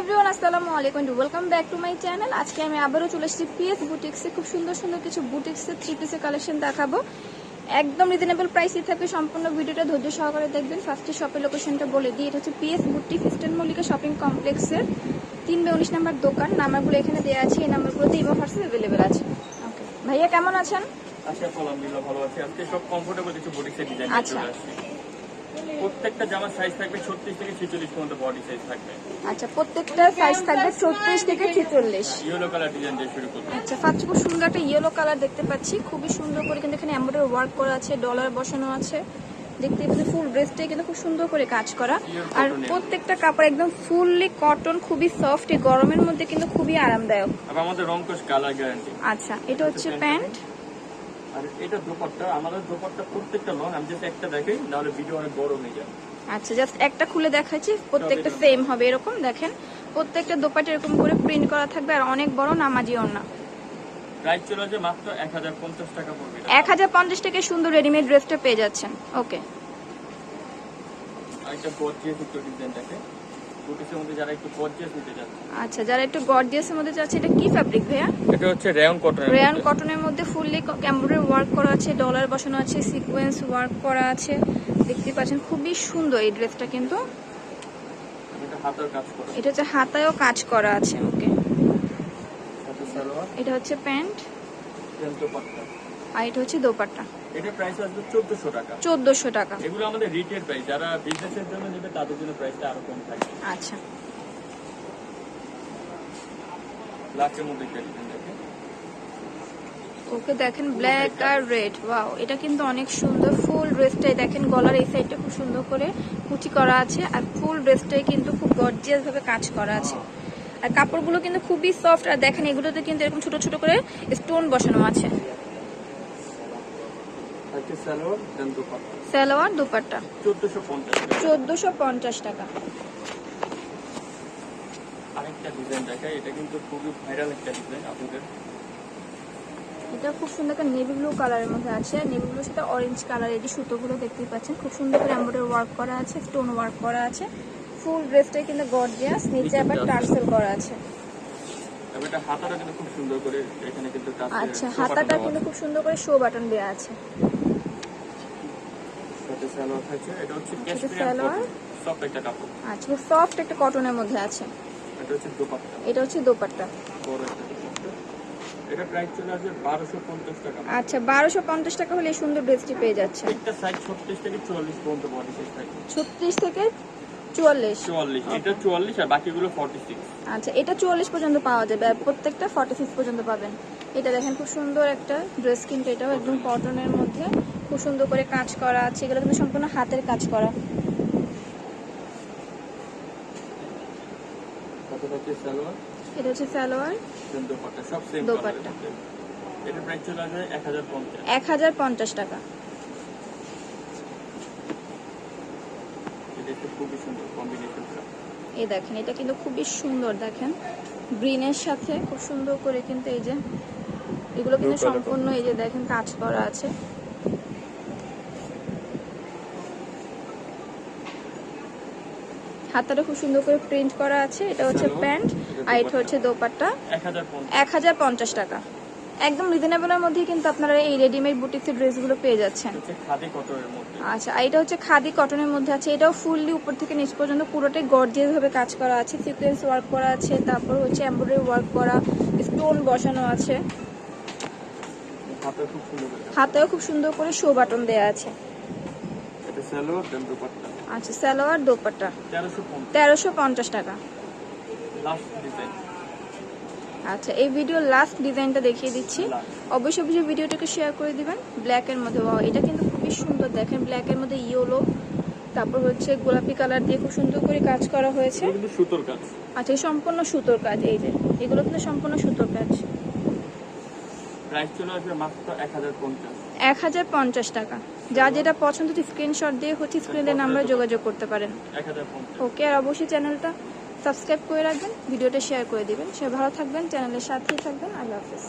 Everyone আসসালামু আলাইকুম welcome back to my channel আজকে আমি আবারও চলে এসেছি পিএস বুটিক্সে খুব সুন্দর সুন্দর কিছু বুটিক্সের থ্রি পিসের কালেকশন দেখাবো। একদম রিজনেবল প্রাইসই থাকবে। সম্পূর্ণ ভিডিওটা ধৈর্য সহকারে দেখবেন। ফার্স্টে শপের লোকেশনটা বলে দিই। এটা হচ্ছে PS boutique eastern Mallika shopping কমপ্লেক্সের তিন বে উনিশ নাম্বার দোকান। নাম্বারগুলো এখানে দেওয়া আছে। এই নাম্বারগুলোতে ইমো হোয়াটসঅ্যাপ অ্যাভেলেবেল আছে। ওকে ভাইয়া কেমন আছেন? আশা আলহামদুলিল্লাহ ভালো আছি। আজকে সব কমফোর্টেবল কিছু বুটিক্সের ডিজাইন আচ্ছা। প্রত্যেকটা জামার সাইজ থাকবে 36 থেকে 46 পর্যন্ত বডি সাইজ থাকবে। আচ্ছা প্রত্যেকটা সাইজ থাকবে চৌত্রিশ থেকে ছেচল্লিশ। ইয়েলো কালার ডিজাইন দিয়ে শুরু করব। আচ্ছা ফার্স্ট খুব সুন্দর একটা ইয়েলো কালার দেখতে পাচ্ছি। খুবই সুন্দর করে কিন্তু এখানে এমব্রয়ডারি ওয়ার্ক করা আছে ডলার বসানো আছে। দেখতে পাচ্ছি ফুল ড্রেসটাই কিন্তু খুব সুন্দর করে কাজ করা। আর প্রত্যেকটা কাপড় একদম ফুললি কটন খুবই সফট এই গরমের মধ্যে কিন্তু খুবই আরামদায়ক। আমাদের রংকশ কালার গ্যারান্টি আচ্ছা এটা হচ্ছে প্যান্ট। আর এটা দোপাট্টা আমাদের দোপাট্টা প্রত্যেকটা লং আমি জাস্ট একটা দেখাই নাহলে ভিডিও অনেক বড় হয়ে যাবে। আচ্ছা জাস্ট একটা খুলে দেখাচ্ছি প্রত্যেকটা সেম হবে এরকম দেখেন। প্রত্যেকটা দোপাটা এরকম করে প্রিন্ট করা থাকবে আর অনেক বড় নামাজি ওড়না প্রাইস চলে আসবে মাত্র 1050 টাকা পড়বে সুন্দর রেডিমেড ড্রেসটা পেয়ে যাচ্ছেন। ওকে আর গর্জিয়াস একটু ডিজাইন দেখে বুটিক্সের মধ্যে যারা একটু গর্জিয়াস নিতে যাচ্ছে আচ্ছা যারা একটু গর্জিয়াসের মধ্যে যাচ্ছে এটা কি ফ্যাব্রিক ভাইয়া? এটা হচ্ছে রেয়ন কটন রেয়ান কটনের মধ্যে। ফুললি এমব্রয়ডারি ওয়ার্ক করা আছে ডলার বসানো আছে সিকোয়েন্স ওয়ার্ক করা আছে। দেখতে পাচ্ছেন খুবই সুন্দর এই ড্রেসটা কিন্তু। এটা হচ্ছে হাতায়ও কাজ করা আছে ওকে। এটা হচ্ছে প্যান্ট। আর এটা হচ্ছে দোপাট্টা। এটা প্রাইস আসবে 1400 টাকা। চোদ্দশো টাকা। এগুলো আমাদের রিটেল প্রাইস যারা বিজনেসের জন্য নেবে তাদের জন্য প্রাইসটা আরও কম থাকবে। আচ্ছা। ব্ল্যাকের মধ্যে একটা ওকে দেখেন ব্ল্যাক আর রেড ওয়াও এটা কিন্তু অনেক সুন্দর। ফুল ড্রেসটাই দেখেন গলার এই সাইডটা খুব সুন্দর করে কুচি করা আছে আর ফুল ড্রেসটাই কিন্তু খুব গর্জিয়াস ভাবে কাজ করা আছে। আর কাপড়গুলো কিন্তু খুবই সফট আর দেখেন এগুলোতে কিন্তু এরকম ছোট ছোট করে স্টোন বসানো আছে। সালোয়ার দেন দোপাট্টা। সালোয়ার দুপাট্টা। 1450 টাকা। চোদ্দশো পঞ্চাশ টাকা। আরেকটা ডিজাইন দেখাই এটা কিন্তু খুবই ভাইরাল একটা ডিজাইন আপনাদের। এটা খুব সুন্দর একটা নেভি ব্লু কালারের মধ্যে আছে। নেভি ব্লুর সাথে অরেঞ্জ কালার এই যে সুতোগুলো দেখতেই পাচ্ছেন খুব সুন্দর করে এমব্রয়ডারি ওয়ার্ক করা আছে স্টোন ওয়ার্ক করা আছে। ফুল ড্রেসটাই কিন্তু গর্জিয়াস নিচে আবার টার্সেল করা আছে। আচ্ছা হাতাটা কিন্তু খুব সুন্দর করে শো বাটন দেওয়া আছে। সাথে সালোয়ার থাকছে। এটা হচ্ছে ক্যাশমিয়ার সফট একটা কাপড়। আচ্ছা সফট একটা কটনের মধ্যে আছে। এটা হচ্ছে দোপাট্টা। এটা হচ্ছে দোপাট্টা। বড় একটা এটা প্রাইস চলে আসবে 1250 টাকা। আচ্ছা টাকা হলে সুন্দর ড্রেসটি পেয়ে যাচ্ছে একটা সাইজ 36 থেকে 44 পর্যন্ত বডি সাইজ থাকে ছত্রিশ থেকে চুয়াল্লিশ? 44 এটা 44 আর বাকিগুলো 46 আচ্ছা এটা চুয়াল্লিশ পর্যন্ত পাওয়া যাবে আর প্রত্যেকটা পর্যন্ত পাবেন। এটা দেখেন খুব সুন্দর একটা ড্রেস কিন্তু এটাও একদম কটনের মধ্যে। খুব সুন্দর করে কাজ করা আছে এগুলো কিন্তু সম্পূর্ণ হাতের কাজ করা। এটা হচ্ছে সালোয়ার। দোপাট্টা সব সেম দোপাট্টা। এটা প্রাইস চলে আসবে 1050 এক হাজার পঞ্চাশ টাকা। এই দেখেন এটা কিন্তু খুবই সুন্দর দেখেন। গ্রিনের সাথে খুব সুন্দর করে কিন্তু এই যে এগুলো কিন্তু সম্পূর্ণ এই যে দেখেন কাজ করা আছে। হাতাটা খুব সুন্দর করে প্রিন্ট করা আছে। এটা হচ্ছে প্যান্ট আর এটা হচ্ছে দোপাট্টা। এক হাজার পঞ্চাশ। টাকা। একদম রিজনেবলের মধ্যে কিন্তু আপনারা এই রেডিমেড বুটিক্সের ড্রেসগুলো পেয়ে যাচ্ছেন। আচ্ছা এটা হচ্ছে খাদি কটনের মধ্যে আছে। এটাও ফুললি উপর থেকে নিচ পর্যন্ত পুরোটাই গর্জিয়াস ভাবে কাজ করা আছে। সিকোয়েন্স ওয়ার্ক করা আছে তারপর হচ্ছে এমব্রয়ডারি ওয়ার্ক করা স্টোন বসানো আছে। হাতে খুব সুন্দর করে। হাতেও খুব সুন্দর করে শো বাটন দেওয়া আছে। এটা সালোয়ার দেন দোপাট্টা। আচ্ছা সালোয়ার দোপাট্টা। 1350 তেরোশো পঞ্চাশ টাকা। আচ্ছা এই ভিডিও লাস্ট ডিজাইনটা দেখিয়ে দিচ্ছি. অবশ্যই অবশ্যই ভিডিওটাকে শেয়ার করে দিবেন। ব্ল্যাকের মধ্যে এটা কিন্তু খুবই সুন্দর। দেখেন ব্ল্যাকের মধ্যে ইয়েলো তারপর হচ্ছে গোলাপি কালার দিয়ে খুব সুন্দর করে কাজ করা হয়েছে। সুতোর কাজ। আচ্ছা সম্পূর্ণ সুতোর কাজ এই যে এগুলো কিন্তু সম্পূর্ণ সুতোর কাজ। প্রাইস চলে আসবে মাত্র 1050 এক হাজার পঞ্চাশ টাকা। যা যেটা পছন্দ স্ক্রিনশট দিয়ে হচ্ছে স্ক্রিনের নাম্বারে যোগাযোগ করতে পারেন। ওকে আর অবশ্যই চ্যানেলটা সাবস্ক্রাইব করে রাখবেন ভিডিওটা শেয়ার করে দিবেন। সে ভালো থাকবেন চ্যানেলের সাথেই থাকবেন। আল্লাহ হাফিজ।